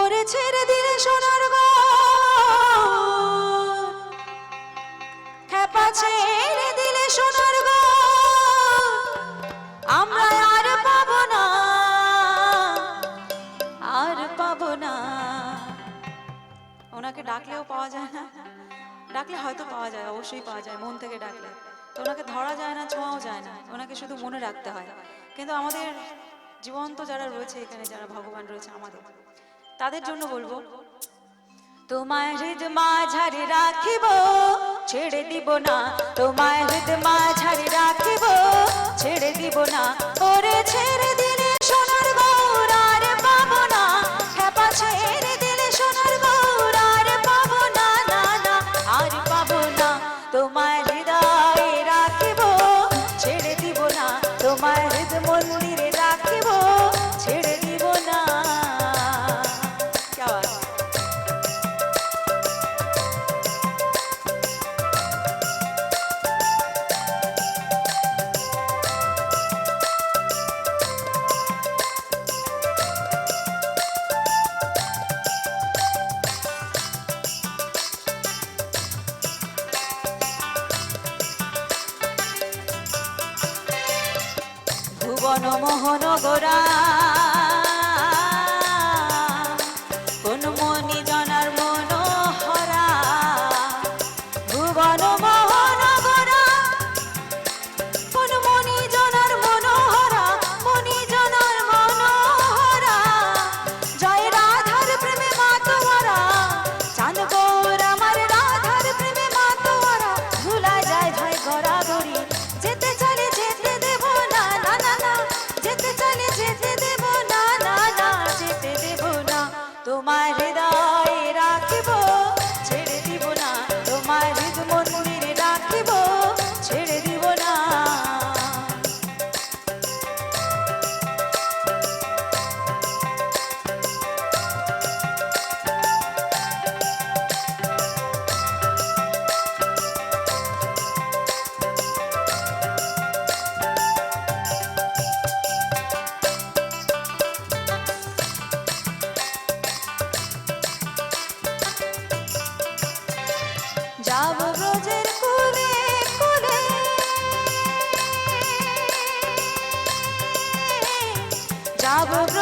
ওরে ছেড়ে দিলে সোনার খেপা ছেড়ে দিলে সোনার আমরা আর পাবো না, আর পাবো না। ওনাকে ডাকলেও পাওয়া যায় না। ডাকলে হয়তো পাওয়া যায়, অবশ্যই পাওয়া যায়, মন থেকে ডাকলে। তো ওনাকে ধরা যায় না, ছোঁয়াও যায় না। ওনাকে শুধু মনে রাখতে হয়। কিন্তু আমাদের জীবন্ত যারা রয়েছে এখানে, যারা ভগবান রয়েছে আমাদের তাদের জন্য বলব তোমায় হৃদ মাঝারে রাখিব ছেড়ে দিব না। তোমায় হৃদ মাঝারে রাখিব ছেড়ে দিব না। ওরে ছেড়ে দিলে সোনার গৌর আর পাবো না। খেপা ছেড়ে দিলে সোনার গৌর আর পাবো না না না আর পাবো না। তোমায় হৃদয়ে রাখিব ছেড়ে দিব না। তোমায় হৃদ মন্দিরে ভুবন মোহন গোরা তোমার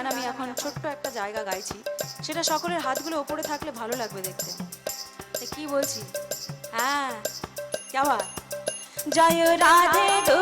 গান আমি এখন ছোট্ট একটা জায়গা গাইছি। সেটা সকলের হাতগুলো ওপরে থাকলে ভালো লাগবে দেখতে। কি বলছি? হ্যাঁ কেমন জয় রাধে গো